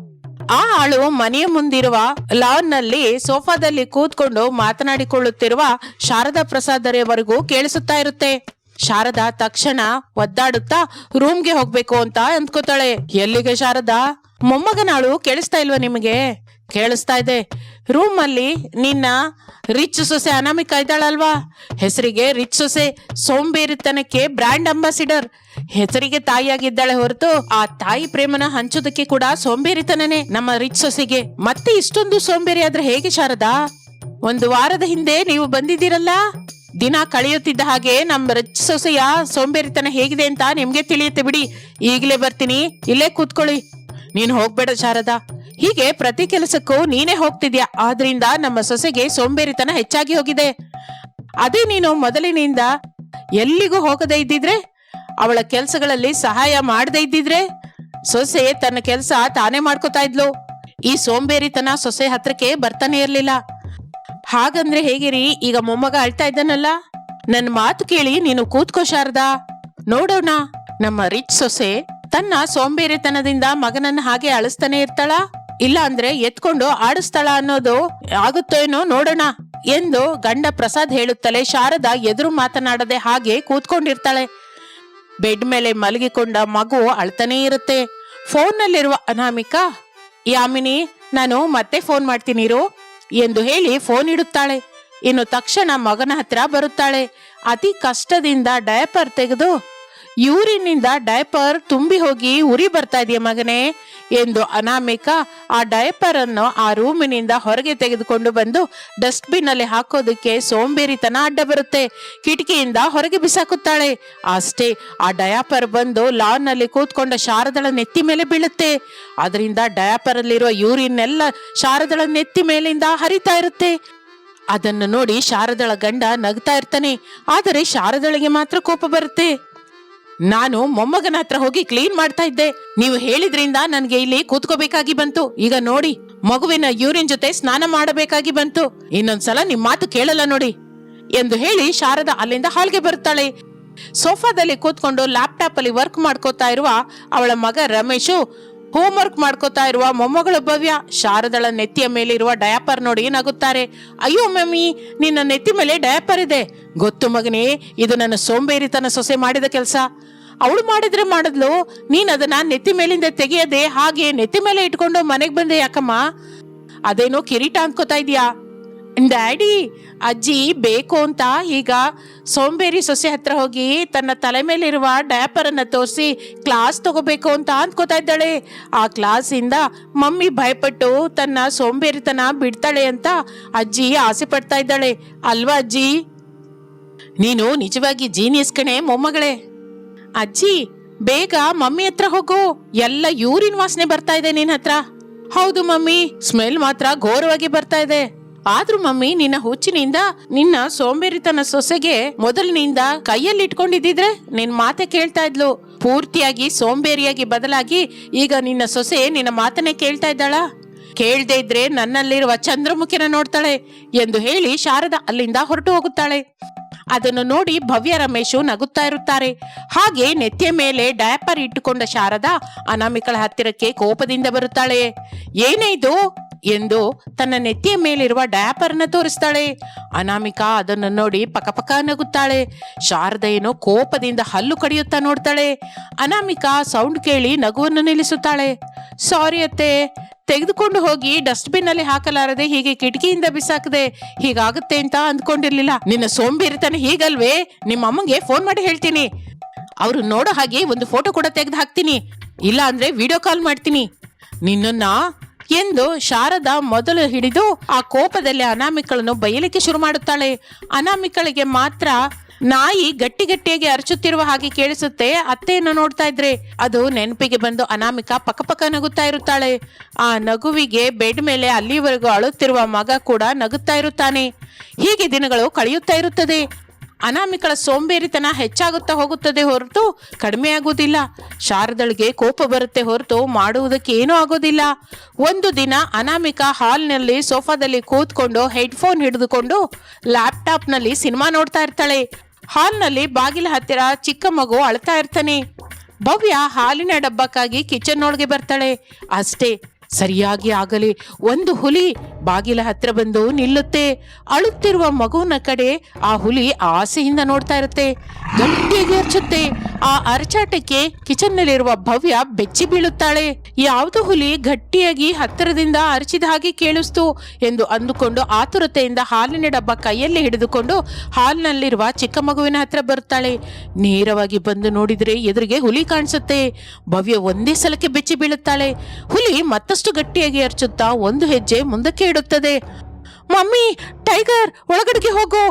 ಆ ಆಳು ಮನೆಯ ಮುಂದಿರುವ ಲಾನ್ನಲ್ಲಿ ಸೋಫಾದಲ್ಲಿ ಕೂತ್ಕೊಂಡು ಮಾತನಾಡಿಕೊಳ್ಳುತ್ತಿರುವ ಶಾರದಾ ಪ್ರಸಾದರವರೆಗೂ ಕೇಳಿಸುತ್ತಾ ಇರುತ್ತೆ. ಶಾರದಾ ತಕ್ಷಣ ಒದ್ದಾಡುತ್ತಾ ರೂಮ್ಗೆ ಹೋಗ್ಬೇಕು ಅಂತ ಅಂದ್ಕೋತಾಳೆ. ಎಲ್ಲಿಗೆ ಶಾರದಾ? ಮೊಮ್ಮಗನಾಳು ಕೇಳಿಸ್ತಾ ಇಲ್ವಾ ನಿಮಗೆ? ಕೇಳಿಸ್ತಾ ಇದೆ. ರೂಮ್ ಅಲ್ಲಿ ನಿನ್ನ ರಿಚ್ ಸೊಸೆ ಅನಾಮಿಕ ಇದ್ದಾಳಲ್ವಾ? ಹೆಸರಿಗೆ ರಿಚ್ ಸೊಸೆ ಸೋಂಬೇರಿತನಕ್ಕೆ ಬ್ರ್ಯಾಂಡ್ ಅಂಬಾಸಿಡರ್. ಹೆಸರಿಗೆ ತಾಯಿಯಾಗಿದ್ದಾಳೆ ಹೊರತು ಆ ತಾಯಿ ಪ್ರೇಮನ ಹಂಚೋದಕ್ಕೆ ಕೂಡ ಸೋಂಬೇರಿತನೇ ನಮ್ಮ ರಿಚ್ ಸೊಸೆಗೆ. ಮತ್ತೆ ಇಷ್ಟೊಂದು ಸೋಂಬೇರಿ ಆದ್ರೆ ಹೇಗೆ ಶಾರದಾ? ಒಂದು ವಾರದ ಹಿಂದೆ ನೀವು ಬಂದಿದ್ದೀರಲ್ಲ? ದಿನ ಕಳೆಯುತ್ತಿದ್ದ ಹಾಗೆ ನಮ್ಮ ರಚ್ ಸೊಸೆಯ ಸೋಂಬೇರಿತನ ಹೇಗಿದೆ ಅಂತ ನಿಮ್ಗೆ ತಿಳಿಯುತ್ತೆ ಬಿಡಿ. ಈಗಲೇ ಬರ್ತೀನಿ. ಇಲ್ಲೇ ಕೂತ್ಕೊಳ್ಳಿ. ನೀನು ಹೋಗ್ಬೇಡ ಶಾರದಾ. ಹೀಗೆ ಪ್ರತಿ ಕೆಲಸಕ್ಕೂ ನೀನೇ ಹೋಗ್ತಿದ್ಯಾ? ಆದ್ರಿಂದ ನಮ್ಮ ಸೊಸೆಗೆ ಸೋಂಬೇರಿತನ ಹೆಚ್ಚಾಗಿ ಹೋಗಿದೆ. ಅದೇ ನೀನು ಮೊದಲಿನಿಂದ ಎಲ್ಲಿಗೂ ಹೋಗದೇ ಇದ್ದಿದ್ರೆ, ಅವಳ ಕೆಲಸಗಳಲ್ಲಿ ಸಹಾಯ ಮಾಡದೇ ಇದ್ದಿದ್ರೆ, ಸೊಸೆ ತನ್ನ ಕೆಲಸ ತಾನೇ ಮಾಡ್ಕೋತಾ ಇದ್ಲು. ಈ ಸೋಂಬೇರಿತನ ಸೊಸೆ ಹತ್ರಕ್ಕೆ ಬರ್ತಾನೆ ಇರ್ಲಿಲ್ಲ. ಹಾಗಂದ್ರೆ ಹೇಗಿರಿ? ಈಗ ಮೊಮ್ಮಗ ಅಳ್ತಾ ಇದ್ದಾನಲ್ಲ? ನನ್ನ ಮಾತು ಕೇಳಿ ನೀನು ಕೂತ್ಕೋ ಶಾರದಾ. ನೋಡೋಣ, ನಮ್ಮ ರಿಚ್ ಸೊಸೆ ತನ್ನ ಸೋಂಬೇರಿತನದಿಂದ ಮಗನನ್ನ ಹಾಗೆ ಅಳಿಸ್ತಾನೆ ಇರ್ತಾಳ? ಇಲ್ಲ ಅಂದ್ರೆ ಎತ್ಕೊಂಡು ಆಡಿಸ್ತಾಳ ಅನ್ನೋದು ಆಗುತ್ತೋ ಏನೋ ನೋಡೋಣ ಎಂದು ಗಂಡ ಪ್ರಸಾದ್ ಹೇಳುತ್ತಲೇ ಶಾರದಾ ಎದುರು ಮಾತನಾಡದೆ ಹಾಗೆ ಕೂತ್ಕೊಂಡಿರ್ತಾಳೆ. ಬೆಡ್ ಮೇಲೆ ಮಲಗಿಕೊಂಡ ಮಗು ಅಳ್ತಾನೇ ಇರುತ್ತೆ. ಫೋನ್ನಲ್ಲಿರುವ ಅನಾಮಿಕಾ, ಯಾಮಿನಿ, ನಾನು ಮತ್ತೆ ಫೋನ್ ಮಾಡ್ತೀನಿ ಎಂದು ಹೇಳಿ ಫೋನ್ ಇಡುತ್ತಾಳೆ. ಇನ್ನು ತಕ್ಷಣ ಮಗನ ಹತ್ರ ಬರುತ್ತಾಳೆ. ಅತಿ ಕಷ್ಟದಿಂದ ಡಯಪರ್ ತೆಗೆದು ಯೂರಿನಿಂದ ಡಯಪರ್ ತುಂಬಿ ಹೋಗಿ ಉರಿ ಬರ್ತಾ ಇದೆಯಾ ಮಗನೇ? ಎಂದು ಅನಾಮಿಕಾ ಆ ಡಯಪರ್ ಅನ್ನು ಆ ರೂಮಿನಿಂದ ಹೊರಗೆ ತೆಗೆದುಕೊಂಡು ಬಂದು ಡಸ್ಟ್ಬಿನ್ ಅಲ್ಲಿ ಹಾಕೋದಕ್ಕೆ ಸೋಂಬೇರಿತನ ಅಡ್ಡ ಬರುತ್ತೆ. ಕಿಟಕಿಯಿಂದ ಹೊರಗೆ ಬಿಸಾಕುತ್ತಾಳೆ. ಅಷ್ಟೇ, ಆ ಡಯಾಪರ್ ಬಂದು ಲಾನ್ನಲ್ಲಿ ಕೂತ್ಕೊಂಡ ಶಾರದಳ ನೆತ್ತಿ ಮೇಲೆ ಬೀಳುತ್ತೆ. ಅದರಿಂದ ಡಯಾಪರ್ ಅಲ್ಲಿರುವ ಯೂರಿನ್ ಎಲ್ಲ ಶಾರದಳ ನೆತ್ತಿ ಮೇಲಿಂದ ಹರಿತಾ ಇರುತ್ತೆ. ಅದನ್ನು ನೋಡಿ ಶಾರದಳ ಗಂಡ ನಗ್ತಾ ಇರ್ತಾನೆ. ಆದರೆ ಶಾರದಳಿಗೆ ಮಾತ್ರ ಕೋಪ ಬರುತ್ತೆ. ನಾನು ಮೊಮ್ಮಗನ ಹತ್ರ ಹೋಗಿ ಕ್ಲೀನ್ ಮಾಡ್ತಾ ಇದ್ದೆ. ನೀವು ಹೇಳಿದ್ರಿಂದ ನನ್ಗೆ ಇಲ್ಲಿ ಕೂತ್ಕೋಬೇಕಾಗಿ ಬಂತು. ಈಗ ನೋಡಿ, ಮಗುವಿನ ಯೂರಿನ್ ಜೊತೆ ಸ್ನಾನ ಮಾಡಬೇಕಾಗಿ ಬಂತು. ಇನ್ನೊಂದ್ಸಲ ನಿಮ್ ಮಾತು ಕೇಳಲ್ಲ ನೋಡಿ. ಎಂದು ಹೇಳಿ ಶಾರದಾ ಅಲ್ಲಿಂದ ಹಾಲ್ಗೆ ಬರುತ್ತಾಳೆ. ಸೋಫಾದಲ್ಲಿ ಕೂತ್ಕೊಂಡು ಲ್ಯಾಪ್ಟಾಪ್ ಅಲ್ಲಿ ವರ್ಕ್ ಮಾಡ್ಕೋತಾ ಇರುವ ಅವಳ ಮಗ ರಮೇಶು ಹೋಮ್ ವರ್ಕ್ ಮಾಡ್ಕೋತಾ ಇರುವ ಮೊಮ್ಮಗಳು ಭವ್ಯ ಶಾರದಳ ನೆತ್ತಿಯ ಮೇಲಿರುವ ಡಯಾಪರ್ ನೋಡಿ ನಗುತ್ತಾರೆ ಅಯ್ಯೋ ಮಮ್ಮಿ, ನಿನ್ನ ನೆತ್ತಿ ಮೇಲೆ ಡಯಾಪರ್ ಇದೆ. ಗೊತ್ತು ಮಗನೇ, ಇದು ನನ್ನ ಸೋಂಬೇರಿತನ ಸೊಸೆ ಮಾಡಿದ ಕೆಲಸ. ಅವಳು ಮಾಡಿದ್ರೆ ಮಾಡಿದ್ಲು, ನೀನ್ ಅದನ್ನ ನೆತ್ತಿ ಮೇಲಿಂದ ತೆಗೆಯದೆ ಹಾಗೆ ನೆತ್ತಿ ಮೇಲೆ ಇಟ್ಕೊಂಡು ಮನೆಗೆ ಬಂದೆ ಯಾಕಮ್ಮ? ಅದೇನೋ ಕಿರೀಟ ಅನ್ಕೋತಾ ಇದೀಯಾ? ಡ್ಯಾಡಿ ಅಜ್ಜಿ ಬೇಕು ಅಂತ ಈಗ ಸೋಂಬೇರಿ ಸೊಸೆ ಹತ್ರ ಹೋಗಿ ತನ್ನ ತಲೆ ಮೇಲಿರುವ ಡ್ಯಾಪರನ್ನು ತೋರಿಸಿ ಕ್ಲಾಸ್ ತಗೋಬೇಕು ಅಂತ ಅಂದ್ಕೋತಾ ಇದ್ದಾಳೆ. ಆ ಕ್ಲಾಸಿಂದ ಮಮ್ಮಿ ಭಯಪಟ್ಟು ತನ್ನ ಸೋಂಬೇರಿತನ ಬಿಡ್ತಾಳೆ ಅಂತ ಅಜ್ಜಿ ಆಸೆ ಪಡ್ತಾ ಇದ್ದಾಳೆ. ಅಲ್ವಾ ಅಜ್ಜಿ? ನೀನು ನಿಜವಾಗಿ ಜೀನಿಯಸ್ ಕಣೆ ಮೊಮ್ಮಗಳೇ. ಅಜ್ಜಿ, ಬೇಗ ಮಮ್ಮಿ ಹತ್ರ ಹೋಗು. ಎಲ್ಲ ಯೂರಿನ್ ವಾಸನೆ ಬರ್ತಾ ಇದೆ ನಿನ್ನ ಹತ್ರ. ಹೌದು ಮಮ್ಮಿ ಸ್ಮೆಲ್ ಮಾತ್ರ ಘೋರವಾಗಿ ಬರ್ತಾ ಇದೆ. ಆದ್ರೂ ಮಮ್ಮಿ, ನಿನ್ನ ಹುಚ್ಚಿನಿಂದ, ನಿನ್ನ ಸೋಂಬೇರಿತನ ಸೊಸೆಗೆ ಮೊದಲಿನಿಂದ ಕೈಯಲ್ಲಿ ಇಟ್ಕೊಂಡಿದ್ದಿದ್ರೆ ನಿನ್ ಮಾತೆ ಕೇಳ್ತಾ ಇದ್ಲು. ಪೂರ್ತಿಯಾಗಿ ಸೋಂಬೇರಿಯಾಗಿ ಬದಲಾಗಿ ಈಗ ನಿನ್ನ ಸೊಸೆ ನಿನ್ನ ಮಾತನ್ನೇ ಕೇಳ್ತಾ ಇದ್ದಾಳ. ಕೇಳ್ದೆ ಇದ್ರೆ ನನ್ನಲ್ಲಿರುವ ಚಂದ್ರಮುಖಿನ ನೋಡ್ತಾಳೆ ಎಂದು ಹೇಳಿ ಶಾರದಾ ಅಲ್ಲಿಂದ ಹೊರಟು ಹೋಗುತ್ತಾಳೆ. ಅದನ್ನು ನೋಡಿ ಭವ್ಯ ರಮೇಶು ನಗುತ್ತಾ ಇರುತ್ತಾರೆ. ಹಾಗೆ ನೆತ್ತಿಯ ಮೇಲೆ ಡಯಾಪರ್ ಇಟ್ಟುಕೊಂಡ ಶಾರದಾ ಅನಾಮಿಕಳ ಹತ್ತಿರಕ್ಕೆ ಕೋಪದಿಂದ ಬರುತ್ತಾಳೆ ಏನೇ ಇದು? ಎಂದು ತನ್ನ ನೆತ್ತಿಯ ಮೇಲಿರುವ ಡಯಾಪರ್ನ ತೋರಿಸ್ತಾಳೆ. ಅನಾಮಿಕಾ ಅದನ್ನು ನೋಡಿ ಪಕಪಕ ನಗುತ್ತಾಳೆ. ಶಾರದೆಯನ್ನು ಕೋಪದಿಂದ ಹಲ್ಲು ಕಡಿಯುತ್ತಾ ನೋಡ್ತಾಳೆ. ಅನಾಮಿಕಾ ಸೌಂಡ್ ಕೇಳಿ ನಗುವನ್ನು ನಿಲ್ಲಿಸುತ್ತಾಳೆ. ಸಾರಿ ಅತ್ತೆ, ತೆಗೆದುಕೊಂಡು ಹೋಗಿ ಡಸ್ಟ್ಬಿನ್ ಅಲ್ಲಿ ಹಾಕಲಾರದೆ ಹೀಗೆ ಕಿಟಕಿಯಿಂದ ಬಿಸಾಕದೆ. ಹೀಗಾಗುತ್ತೆ ಅಂತ ಅಂದ್ಕೊಂಡಿರ್ಲಿಲ್ಲ. ನಿನ್ನ ಸೋಂಬೇರಿತನ ಹೀಗಲ್ವೇ? ನಿಮ್ಮ ಅಮ್ಮಂಗೆ ಫೋನ್ ಮಾಡಿ ಹೇಳ್ತೀನಿ. ಅವರು ನೋಡೋ ಹಾಗೆ ಒಂದು ಫೋಟೋ ಕೂಡ ತೆಗೆದು ಹಾಕ್ತೀನಿ. ಇಲ್ಲ ಅಂದ್ರೆ ವಿಡಿಯೋ ಕಾಲ್ ಮಾಡ್ತೀನಿ. ನಿನ್ನನ್ನ ಎಂದು ಶಾರದಾ ಮೊದಲು ಹಿಡಿದು ಆ ಕೋಪದಲ್ಲಿ ಅನಾಮಿಕಳನ್ನು ಬಯಲಿಕ್ಕೆ ಶುರು ಮಾಡುತ್ತಾಳೆ. ಅನಾಮಿಕಳಿಗೆ ಮಾತ್ರ ನಾಯಿ ಗಟ್ಟಿ ಗಟ್ಟಿಯಾಗಿ ಅರಚುತ್ತಿರುವ ಹಾಗೆ ಕೇಳಿಸುತ್ತೆ. ಅತ್ತೆಯನ್ನು ನೋಡ್ತಾ ಇದ್ರೆ ಅದು ನೆನಪಿಗೆ ಬಂದು ಅನಾಮಿಕ ಪಕ್ಕಪಕ್ಕ ನಗುತ್ತಾ ಇರುತ್ತಾಳೆ. ಆ ನಗುವಿಗೆ ಬೆಡ್ ಮೇಲೆ ಅಲ್ಲಿವರೆಗೂ ಅಳುತ್ತಿರುವ ಮಗ ಕೂಡ ನಗುತ್ತಾ ಇರುತ್ತಾನೆ. ಹೀಗೆ ದಿನಗಳು ಕಳೆಯುತ್ತಾ ಇರುತ್ತದೆ. ಅನಾಮಿಕಳ ಸೋಂಬೇರಿತನ ಹೆಚ್ಚಾಗುತ್ತಾ ಹೋಗುತ್ತದೆ ಹೊರತು ಕಡಿಮೆ ಆಗುವುದಿಲ್ಲ. ಶಾರದಳಿಗೆ ಕೋಪ ಬರುತ್ತೆ ಹೊರತು ಮಾಡುವುದಕ್ಕೆ ಏನೂ ಆಗೋದಿಲ್ಲ ಒಂದು ದಿನ ಅನಾಮಿಕ ಹಾಲ್ನಲ್ಲಿ ಸೋಫಾದಲ್ಲಿ ಕೂತ್ಕೊಂಡು ಹೆಡ್ಫೋನ್ ಹಿಡಿದುಕೊಂಡು ಲ್ಯಾಪ್ಟಾಪ್ನಲ್ಲಿ ಸಿನಿಮಾ ನೋಡ್ತಾ ಇರ್ತಾಳೆ. ಹಾಲ್ನಲ್ಲಿ ಬಾಗಿಲ ಹತ್ತಿರ ಚಿಕ್ಕ ಮಗು ಅಳ್ತಾ ಇರ್ತಾನೆ. ಭವ್ಯ ಹಾಲಿನ ಡಬ್ಬಕ್ಕಾಗಿ ಕಿಚನ್ ಒಳಗೆ ಬರ್ತಾಳೆ. ಅಷ್ಟೇ. ಸರಿಯಾಗಿ ಆಗಲಿ. ಒಂದು ಹುಲಿ ಬಾಗಿಲ ಹತ್ರ ಬಂದು ನಿಲ್ಲುತ್ತೆ. ಅಳುತ್ತಿರುವ ಮಗುವಿನ ಕಡೆ ಆ ಹುಲಿ ಆಸೆಯಿಂದ ನೋಡ್ತಾ ಇರುತ್ತೆ. ಗಟ್ಟಿಯಾಗಿ ಅರ್ಚುತ್ತೆ. ಆ ಅರಚಾಟಕ್ಕೆ ಕಿಚನ್ನಲ್ಲಿರುವ ಭವ್ಯ ಬೆಚ್ಚಿ ಬೀಳುತ್ತಾಳೆ. ಯಾವುದು ಹುಲಿ ಗಟ್ಟಿಯಾಗಿ ಹತ್ತಿರದಿಂದ ಅರಚಿದ ಹಾಗೆ ಕೇಳಿಸ್ತು ಎಂದು ಅಂದುಕೊಂಡು ಆತುರತೆಯಿಂದ ಹಾಲಿನ ಡಬ್ಬ ಕೈಯಲ್ಲಿ ಹಿಡಿದುಕೊಂಡು ಹಾಲ್ನಲ್ಲಿರುವ ಚಿಕ್ಕ ಮಗುವಿನ ಹತ್ರ ಬರುತ್ತಾಳೆ. ನೇರವಾಗಿ ಬಂದು ನೋಡಿದ್ರೆ ಎದುರಿಗೆ ಹುಲಿ ಕಾಣಿಸುತ್ತೆ. ಭವ್ಯ ಒಂದೇ ಸಲಕ್ಕೆ ಬೆಚ್ಚಿ ಬೀಳುತ್ತಾಳೆ. ಹುಲಿ ಮತ್ತಷ್ಟು ಗಟ್ಟಿಯಾಗಿ ಅರ್ಚುತ್ತಾ ಒಂದು ಹೆಜ್ಜೆ ಮುಂದಕ್ಕೆ ಇಡುತ್ತದೆ. ಮಮ್ಮಿ, ಟೈಗರ್, ಒಳಗಡೆಗೆ ಹೋಗು.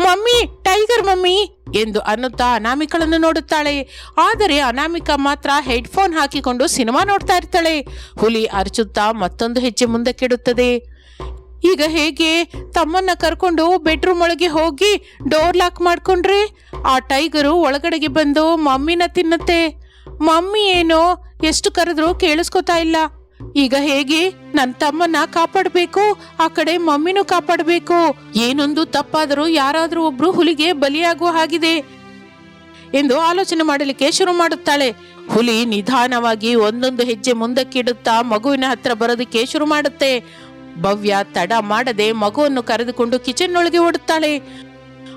ಮಮ್ಮಿ, ಟೈಗರ್ ಮಮ್ಮಿ ಎಂದು ಅನ್ನುತ್ತಾ ಅನಾಮಿಕಳನ್ನು ನೋಡುತ್ತಾಳೆ. ಆದರೆ ಅನಾಮಿಕ ಮಾತ್ರ ಹೆಡ್ಫೋನ್ ಹಾಕಿಕೊಂಡು ಸಿನಿಮಾ ನೋಡ್ತಾ ಇರ್ತಾಳೆ. ಹುಲಿ ಅರ್ಚುತ್ತಾ ಮತ್ತೊಂದು ಹೆಜ್ಜೆ ಮುಂದಕ್ಕಿಡುತ್ತದೆ ಈಗ ಹೇಗೆ? ತಮ್ಮನ್ನ ಕರ್ಕೊಂಡು ಬೆಡ್ರೂಮ್ ಒಳಗೆ ಹೋಗಿ ಡೋರ್ ಲಾಕ್ ಮಾಡ್ಕೊಂಡ್ರೆ? ಆ ಟೈಗರು ಒಳಗಡೆಗೆ ಬಂದು ಮಮ್ಮಿನ ತಿನ್ನತ್ತೆ. ಮಮ್ಮಿ ಏನೋ ಎಷ್ಟು ಕರೆದ್ರೂ ಕೇಳಿಸ್ಕೊತಾ ಇಲ್ಲ. ಈಗ ಹೇಗೆ? ನನ್ನ ತಮ್ಮನ್ನ ಕಾಪಾಡಬೇಕು, ಆ ಕಡೆ ಮಮ್ಮಿನೂ ಕಾಪಾಡಬೇಕು. ಏನೊಂದು ತಪ್ಪಾದರೂ ಯಾರಾದರೂ ಒಬ್ರು ಹುಲಿಗೆ ಬಲಿಯಾಗುವ ಹಾಗಿದೆ ಎಂದು ಆಲೋಚನೆ ಮಾಡಲಿಕ್ಕೆ ಶುರು ಮಾಡುತ್ತಾಳೆ. ಹುಲಿ ನಿಧಾನವಾಗಿ ಒಂದೊಂದು ಹೆಜ್ಜೆ ಮುಂದಕ್ಕಿಡುತ್ತಾ ಮಗುವಿನ ಹತ್ರ ಬರೋದಕ್ಕೆ ಶುರು ಮಾಡುತ್ತೆ. ಭವ್ಯ ತಡ ಮಾಡದೆ ಮಗುವನ್ನು ಕರೆದುಕೊಂಡು ಕಿಚನ್ ಒಳಗೆ ಓಡುತ್ತಾಳೆ.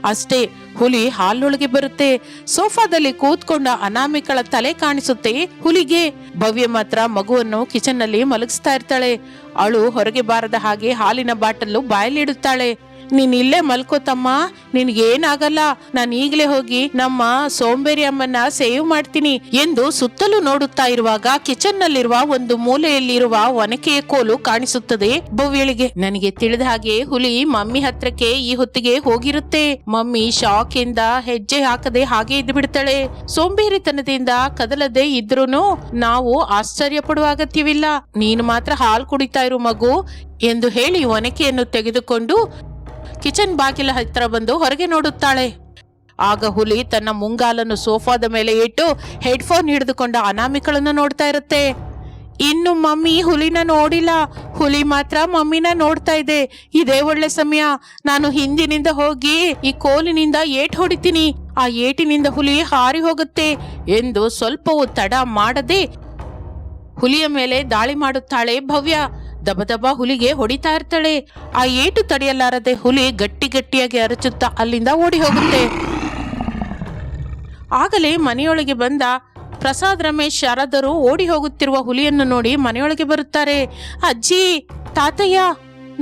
ಅಷ್ಟೇ ಹುಲಿ ಹಾಲೊಳಗೆ ಬರುತ್ತೆ. ಸೋಫಾದಲ್ಲಿ ಕೂತ್ಕೊಂಡ ಅನಾಮಿಕಳ ತಲೆ ಕಾಣಿಸುತ್ತೆ ಹುಲಿಗೆ. ಭವ್ಯ ಮಾತ್ರ ಮಗುವನ್ನು ಕಿಚನ್ನಲ್ಲಿ ಮಲಗಿಸ್ತಾ ಇರ್ತಾಳೆ. ಅವಳು ಹೊರಗೆ ಬಾರದ ಹಾಗೆ ಹಾಲಿನ ಬಾಟಲ್ಲು ಬಾಯಲ್ಲಿಡುತ್ತಾಳೆ. ನೀನ್ ಇಲ್ಲೇ ಮಲ್ಕೋತಮ್ಮ ನಿನ್ಗೇನಾಗಲ್ಲ ನಾನು ಈಗಲೇ ಹೋಗಿ ನಮ್ಮ ಸೋಂಬೇರಿ ಅಮ್ಮನ್ನ ಸೇವ್ ಮಾಡ್ತೀನಿ ಎಂದು ಸುತ್ತಲೂ ನೋಡುತ್ತಾ ಇರುವಾಗ ಕಿಚನ್ ನಲ್ಲಿರುವ ಒಂದು ಮೂಲೆಯಲ್ಲಿರುವ ಒನಕೆಯ ಕೋಲು ಕಾಣಿಸುತ್ತದೆ. ಭವ್ಯಳಿಗೆ, ನನಗೆ ತಿಳಿದ ಹಾಗೆ ಹುಲಿ ಮಮ್ಮಿ ಹತ್ರಕ್ಕೆ ಈ ಹೊತ್ತಿಗೆ ಹೋಗಿರುತ್ತೆ. ಮಮ್ಮಿ ಶಾಕ್ ಇಂದ ಹೆಜ್ಜೆ ಹಾಕದೆ ಹಾಗೆ ಇದ್ದು ಬಿಡ್ತಾಳೆ. ಸೋಂಬೇರಿತನದಿಂದ ಕದಲದೆ ಇದ್ರೂನು ನಾವು ಆಶ್ಚರ್ಯ ಪಡುವ ಅಗತ್ಯವಿಲ್ಲ. ನೀನು ಮಾತ್ರ ಹಾಲು ಕುಡಿತಾ ಇರು ಮಗು ಎಂದು ಹೇಳಿ ಒನಕೆಯನ್ನು ತೆಗೆದುಕೊಂಡು ಕಿಚನ್ ಬಾಗಿಲ ಹತ್ತಿರ ಬಂದು ಹೊರಗೆ ನೋಡುತ್ತಾಳೆ. ಆಗ ಹುಲಿ ತನ್ನ ಮುಂಗಾಲನ್ನು ಸೋಫಾದ ಮೇಲೆ ಇಟ್ಟು ಹೆಡ್ಫೋನ್ ಹಿಡಿದುಕೊಂಡ ಅನಾಮಿಕಳನ್ನು ನೋಡ್ತಾ ಇರುತ್ತೆ. ಇನ್ನು ಮಮ್ಮಿ ಹುಲಿನ ನೋಡಿಲ್ಲ. ಹುಲಿ ಮಾತ್ರ ಮಮ್ಮಿನ ನೋಡ್ತಾ ಇದೆ. ಇದೇ ಒಳ್ಳೆ ಸಮಯ. ನಾನು ಹಿಂದಿನಿಂದ ಹೋಗಿ ಈ ಕೋಲಿನಿಂದ ಏಟ್ ಹೊಡಿತೀನಿ. ಆ ಏಟಿನಿಂದ ಹುಲಿ ಹಾರಿ ಹೋಗುತ್ತೆ ಎಂದು ಸ್ವಲ್ಪವೂ ತಡ ಮಾಡದೆ ಹುಲಿಯ ಮೇಲೆ ದಾಳಿ ಮಾಡುತ್ತಾಳೆ ಭವ್ಯ. ದಬ ದಬ ಹುಲಿಗೆ ಹೊಡಿತಾ ಇರ್ತಾಳೆ. ಆ ಏಟು ತಡೆಯಲಾರದೆ ಹುಲಿ ಗಟ್ಟಿ ಗಟ್ಟಿಯಾಗಿ ಅರಚುತ್ತಾ ಅಲ್ಲಿಂದ ಓಡಿ ಹೋಗುತ್ತೆ. ಆಗಲೇ ಮನೆಯೊಳಗೆ ಬಂದ ಪ್ರಸಾದ್ ರಮೇಶ್ ಯಾರಾದರೂ ಓಡಿ ಹೋಗುತ್ತಿರುವ ಹುಲಿಯನ್ನು ನೋಡಿ ಮನೆಯೊಳಗೆ ಬರುತ್ತಾರೆ. ಅಜ್ಜಿ, ತಾತಯ್ಯ,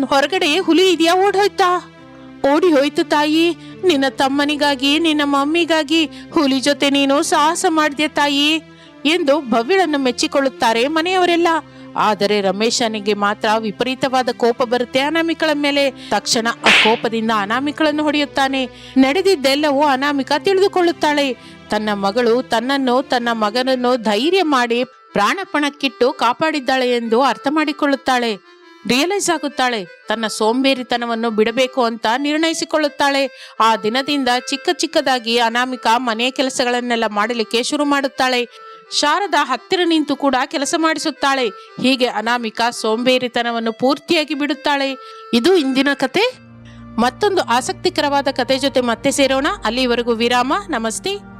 ಹೊರಗಡೆ ಹುಲಿ ಇದೆಯಾ? ಓಡಿ ಹೋಯ್ತಾ ಓಡಿ ಹೋಯ್ತು ತಾಯಿ. ನಿನ್ನ ತಮ್ಮನಿಗಾಗಿ, ನಿನ್ನ ಮಮ್ಮಿಗಾಗಿ ಹುಲಿ ಜೊತೆ ನೀನು ಸಾಹಸ ಮಾಡಿದೆ ತಾಯಿ. ಎಂದು ಭವ್ಯಳನ್ನು ಮೆಚ್ಚಿಕೊಳ್ಳುತ್ತಾರೆ ಮನೆಯವರೆಲ್ಲ. ಆದರೆ ರಮೇಶನಿಗೆ ಮಾತ್ರ ವಿಪರೀತವಾದ ಕೋಪ ಬರುತ್ತೆ. ಅನಾಮಿಕಳ ಮೇಲೆ ತಕ್ಷಣ ಆ ಕೋಪದಿಂದ ಅನಾಮಿಕಳನ್ನು ಹೊಡೆಯುತ್ತಾನೆ. ನಡೆದಿದ್ದೆಲ್ಲವೂ ಅನಾಮಿಕ ತಿಳಿದುಕೊಳ್ಳುತ್ತಾಳೆ. ತನ್ನ ಮಗಳು ತನ್ನನ್ನು, ತನ್ನ ಮಗನನ್ನು ಧೈರ್ಯ ಮಾಡಿ ಪ್ರಾಣಪಣಕ್ಕಿಟ್ಟು ಕಾಪಾಡಿದ್ದಾಳೆ ಎಂದು ಅರ್ಥ ಮಾಡಿಕೊಳ್ಳುತ್ತಾಳೆ. ರಿಯಲೈಸ್ ಆಗುತ್ತಾಳೆ. ತನ್ನ ಸೋಂಬೇರಿತನವನ್ನು ಬಿಡಬೇಕು ಅಂತ ನಿರ್ಣಯಿಸಿಕೊಳ್ಳುತ್ತಾಳೆ. ಆ ದಿನದಿಂದ ಚಿಕ್ಕ ಚಿಕ್ಕದಾಗಿ ಅನಾಮಿಕ ಮನೆ ಕೆಲಸಗಳನ್ನೆಲ್ಲ ಮಾಡಲಿಕ್ಕೆ ಶುರು ಮಾಡುತ್ತಾಳೆ. ಶಾರದಾ ಹತ್ತಿರ ನಿಂತು ಕೂಡ ಕೆಲಸ ಮಾಡಿಸುತ್ತಾಳೆ. ಹೀಗೆ ಅನಾಮಿಕಾ ಸೋಂಬೇರಿತನವನ್ನು ಪೂರ್ತಿಯಾಗಿ ಬಿಡುತ್ತಾಳೆ. ಇದು ಇಂದಿನ ಕತೆ. ಮತ್ತೊಂದು ಆಸಕ್ತಿಕರವಾದ ಕತೆ ಜೊತೆ ಮತ್ತೆ ಸೇರೋಣ. ಅಲ್ಲಿವರೆಗೂ ವಿರಾಮ. ನಮಸ್ತೆ.